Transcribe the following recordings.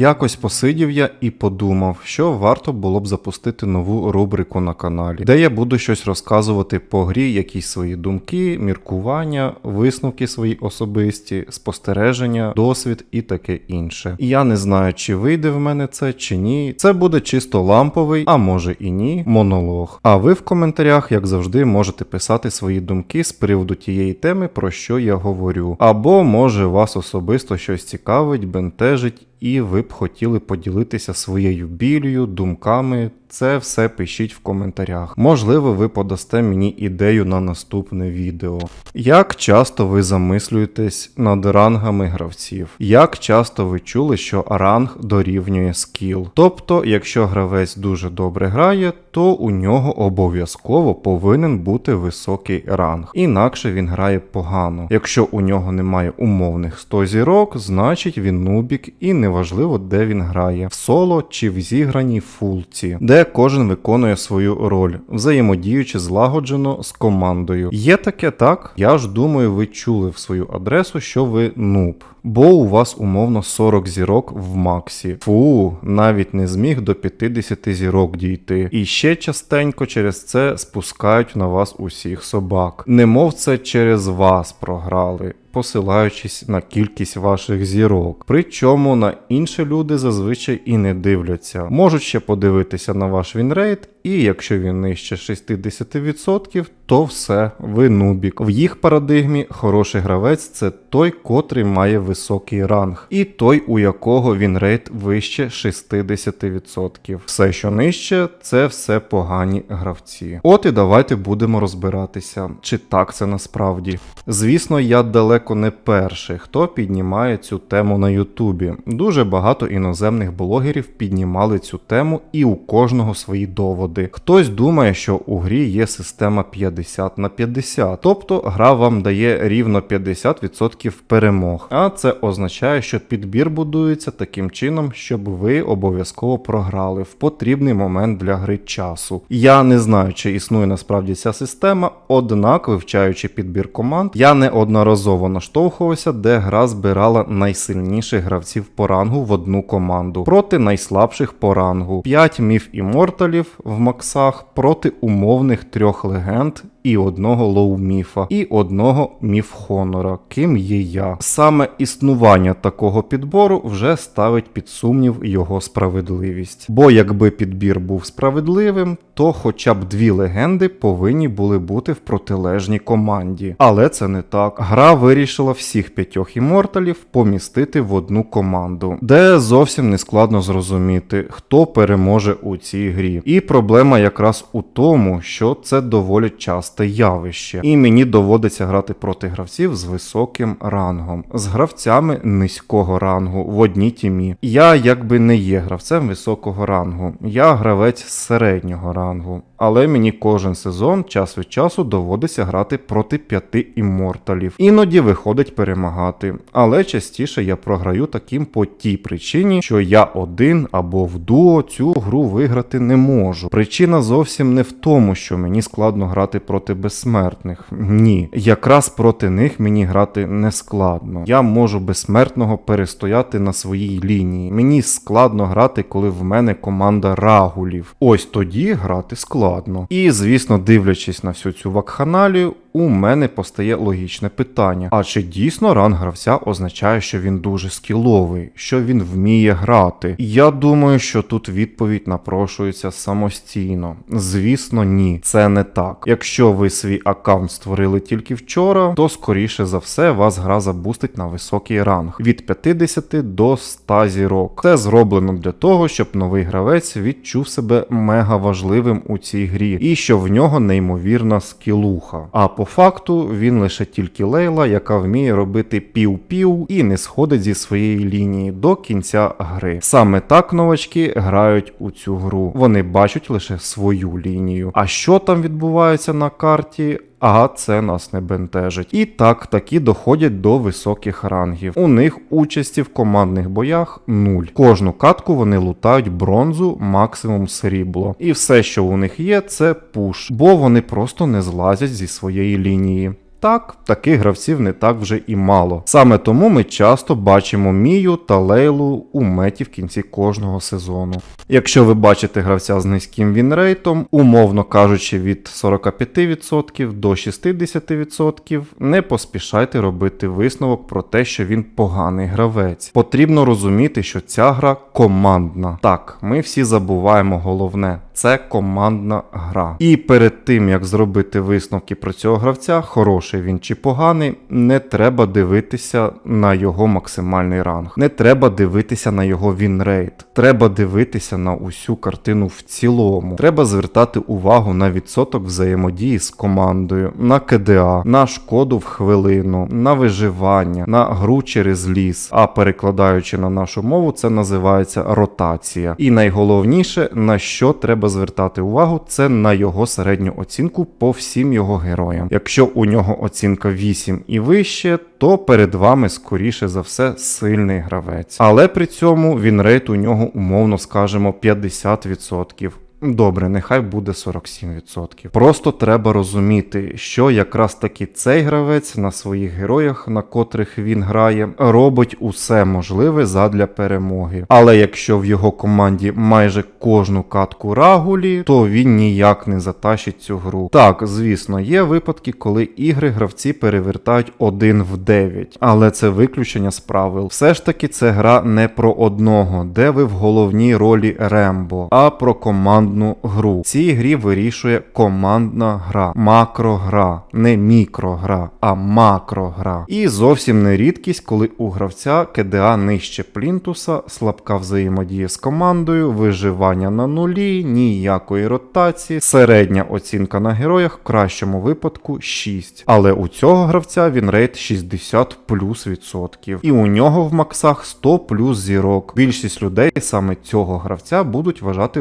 Якось посидів я і подумав, що варто було б запустити нову рубрику на каналі, де я буду щось розказувати по грі, якісь свої думки, міркування, висновки свої особисті, спостереження, досвід і таке інше. І я не знаю, чи вийде в мене це чи ні. Це буде чисто ламповий, а може і ні, монолог. А ви в коментарях, як завжди, можете писати свої думки з приводу тієї теми, про що я говорю. Або може вас особисто щось цікавить, бентежить. І ви б хотіли поділитися своєю білью, думками. Це все пишіть в коментарях. Можливо, ви подасте мені ідею на наступне відео. Як часто ви замислюєтесь над рангами гравців? Як часто ви чули, що ранг дорівнює скіл? Тобто, якщо гравець дуже добре грає, то у нього обов'язково повинен бути високий ранг, інакше він грає погано. Якщо у нього немає умовних 100 зірок, значить він нубік і неважливо, де він грає в соло чи в зіграній фулці, де кожен виконує свою роль, взаємодіючи злагоджено з командою. Є таке так. Я ж думаю, ви чули в свою адресу, що ви нуб. Бо у вас умовно 40 зірок в максі. Фу, навіть не зміг до 50 зірок дійти. І ще частенько через це спускають на вас усіх собак. Немов це через вас програли. Посилаючись на кількість ваших зірок. Причому на інші люди зазвичай і не дивляться. Можуть ще подивитися на ваш вінрейт, і якщо він нижче 60%, то все, ви нубік. В їх парадигмі хороший гравець це той, котрий має високий ранг, і той, у якого він рейт вище 60%. Все, що нижче, це все погані гравці. От і давайте будемо розбиратися, чи так це насправді. Звісно, я далеко не перший, хто піднімає цю тему на Ютубі. Дуже багато іноземних блогерів піднімали цю тему, і у кожного свої доводи. Хтось думає, що у грі є система 50 на 50, тобто гра вам дає рівно 50% перемог. А це означає, що підбір будується таким чином, щоб ви обов'язково програли в потрібний момент для гри часу. Я не знаю, чи існує насправді ця система, однак, вивчаючи підбір команд, я неодноразово наштовхувався, де гра збирала найсильніших гравців по рангу в одну команду проти найслабших по рангу. 5 міф іморталів в максах проти умовних трьох легенд і одного лоу-міфа, і одного міф Хонора, ким є я. Саме існування такого підбору вже ставить під сумнів його справедливість. Бо якби підбір був справедливим, то хоча б дві легенди повинні були бути в протилежній команді. Але це не так. Гра вирішила всіх п'ятьох іморталів помістити в одну команду, де зовсім не складно зрозуміти, хто переможе у цій грі. І проблема якраз у тому, що це доволі часте явище, і мені доводиться грати проти гравців з високим рангом, з гравцями низького рангу в одній тімі. Я якби не є гравцем високого рангу, я гравець середнього рангу. Але мені кожен сезон час від часу доводиться грати проти п'яти імморталів. Іноді виходить перемагати, але частіше я програю таким по тій причині, що я один або в дуо цю гру виграти не можу. Причина зовсім не в тому, що мені складно грати проти безсмертних. Ні, якраз проти них мені грати не складно. Я можу безсмертного перестояти на своїй лінії. Мені складно грати, коли в мене команда рагулів. Ось тоді грати складно. І, звісно, дивлячись на всю цю вакханалію, у мене постає логічне питання: а чи дійсно ранг гравця означає, що він дуже скіловий, що він вміє грати? Я думаю, що тут відповідь напрошується самостійно. Звісно, ні, це не так. Якщо ви свій аккаунт створили тільки вчора, то скоріше за все вас гра забустить на високий ранг від 50 до 100 зірок. Це зроблено для того, щоб новий гравець відчув себе мега важливим у цій грі, і що в нього неймовірна скілуха. А по факту він лише тільки лейла, яка вміє робити пів-пів і не сходить зі своєї лінії до кінця гри. Саме так новачки грають у цю гру. Вони бачать лише свою лінію. А що там відбувається на карті? А це нас не бентежить. І так, такі доходять до високих рангів. У них участі в командних боях нуль. Кожну катку вони лутають бронзу, максимум срібло. І все, що у них є, це пуш, бо вони просто не злазять зі своєї лінії. Так, таких гравців не так вже і мало. Саме тому ми часто бачимо Мію та Лейлу у меті в кінці кожного сезону. Якщо ви бачите гравця з низьким вінрейтом, умовно кажучи, від 45% до 60%, не поспішайте робити висновок про те, що він поганий гравець. Потрібно розуміти, що ця гра командна. Так, ми всі забуваємо головне. Це командна гра. І перед тим як зробити висновки про цього гравця, хороший він чи поганий, не треба дивитися на його максимальний ранг. Не треба дивитися на його вінрейт. Треба дивитися на усю картину в цілому. Треба звертати увагу на відсоток взаємодії з командою, на КДА, на шкоду в хвилину, на виживання, на гру через ліс. А перекладаючи на нашу мову, це називається ротація. І найголовніше, на що треба звертати увагу, це на його середню оцінку по всім його героям. Якщо у нього оцінка 8 і вище, то перед вами скоріше за все сильний гравець. Але при цьому він рейт у нього умовно скажемо 50%. Добре, нехай буде 47%. Просто треба розуміти, що якраз таки цей гравець на своїх героях, на котрих він грає, робить усе можливе задля перемоги. Але якщо в його команді майже кожну катку рагулі, то він ніяк не затащить цю гру. Так, звісно, є випадки, коли ігри гравці перевертають 1 в 9, але це виключення з правил. Все ж таки, це гра не про одного, де ви в головній ролі Рембо, а про команду командну гру. В цій грі вирішує командна гра, макрогра, не мікрогра, а макрогра. І зовсім не рідкість, коли у гравця КДА нижче плінтуса, слабка взаємодія з командою, виживання на нулі, ніякої ротації, середня оцінка на героях в кращому випадку 6. Але у цього гравця він рейд 60 плюс відсотків. І у нього в максах 100 плюс зірок. Більшість людей саме цього гравця будуть вважати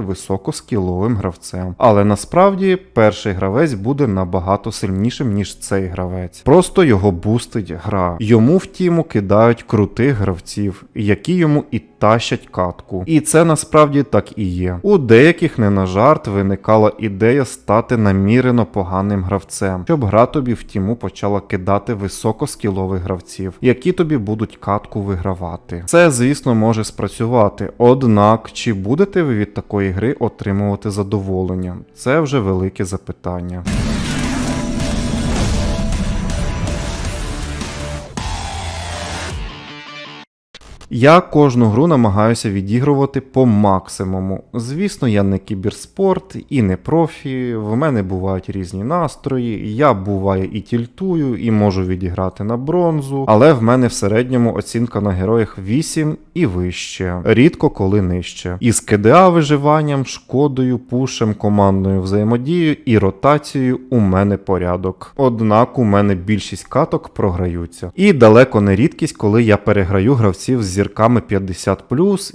високоскіловим гравцем. Але насправді перший гравець буде набагато сильнішим, ніж цей гравець. Просто його бустить гра. Йому в тіму кидають крутих гравців, які йому і тащать катку. І це насправді так і є. У деяких не на жарт виникала ідея стати намірено поганим гравцем, щоб гра тобі в тіму почала кидати високоскілових гравців, які тобі будуть катку вигравати. Це, звісно, може спрацювати. Однак, чи будете ви від такої гри отримувати задоволення? Це вже велике запитання. Я кожну гру намагаюся відігрувати по максимуму. Звісно, я не кіберспорт і не профі. В мене бувають різні настрої. Я буває і тільтую, і можу відіграти на бронзу, але в мене в середньому оцінка на героях 8 і вище, рідко коли нижче. Із КДА виживанням, шкодою, пушем, командною взаємодією і ротацією у мене порядок. Однак у мене більшість каток програються. І далеко не рідкість, коли я переграю гравців з зірками 50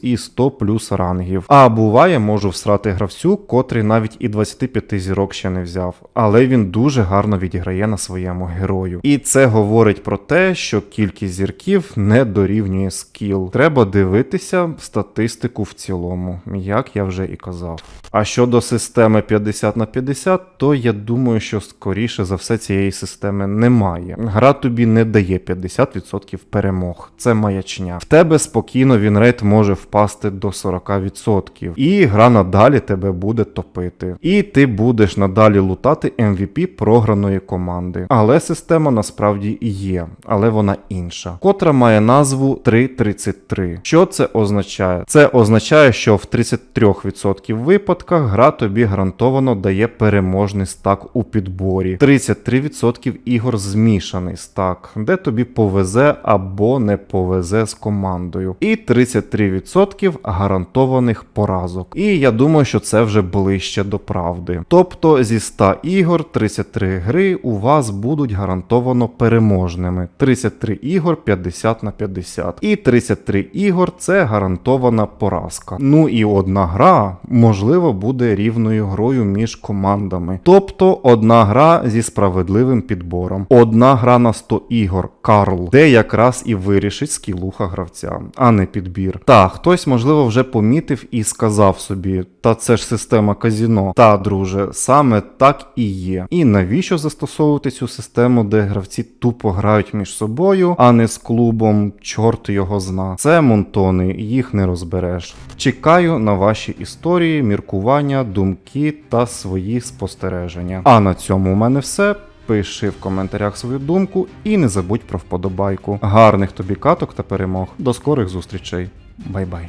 і 100 плюс рангів. А буває, можу всрати гравцю, котрий навіть і 25 зірок ще не взяв. Але він дуже гарно відіграє на своєму герою. І це говорить про те, що кількість зірків не дорівнює скіл. Треба дивитися статистику в цілому, як я вже і казав. А щодо системи 50 на 50, то я думаю, що скоріше за все цієї системи немає. Гра тобі не дає 50% перемог. Це маячня. В тебе спокійно вінрейт може впасти до 40%. І гра надалі тебе буде топити. І ти будеш надалі лутати MVP програної команди. Але система насправді є, але вона інша, котра має назву 3.33. Що це означає? Це означає, що в 33% випадках гра тобі гарантовано дає переможний стак у підборі. 33% ігор змішаний стак, де тобі повезе або не повезе з командою. І 33% гарантованих поразок. І я думаю, що це вже ближче до правди. Тобто зі 100 ігор 33 гри у вас будуть гарантовано переможними. 33 ігор 50 на 50. І 33 ігор це гарантована поразка. Ну і одна гра, можливо, буде рівною грою між командами. Тобто одна гра зі справедливим підбором. Одна гра на 100 ігор Карл, де якраз і вирішить скілуха гравця. А не підбір. Та хтось, можливо, вже помітив і сказав собі: та це ж система казіно. Та, друже, саме так і є. І навіщо застосовувати цю систему, де гравці тупо грають між собою, а не з клубом, чорт його зна. Це монтони, їх не розбереш. Чекаю на ваші історії, міркування, думки та свої спостереження. А на цьому у мене все. Пиши в коментарях свою думку і не забудь про вподобайку. Гарних тобі каток та перемог. До скорих зустрічей. Бай-бай.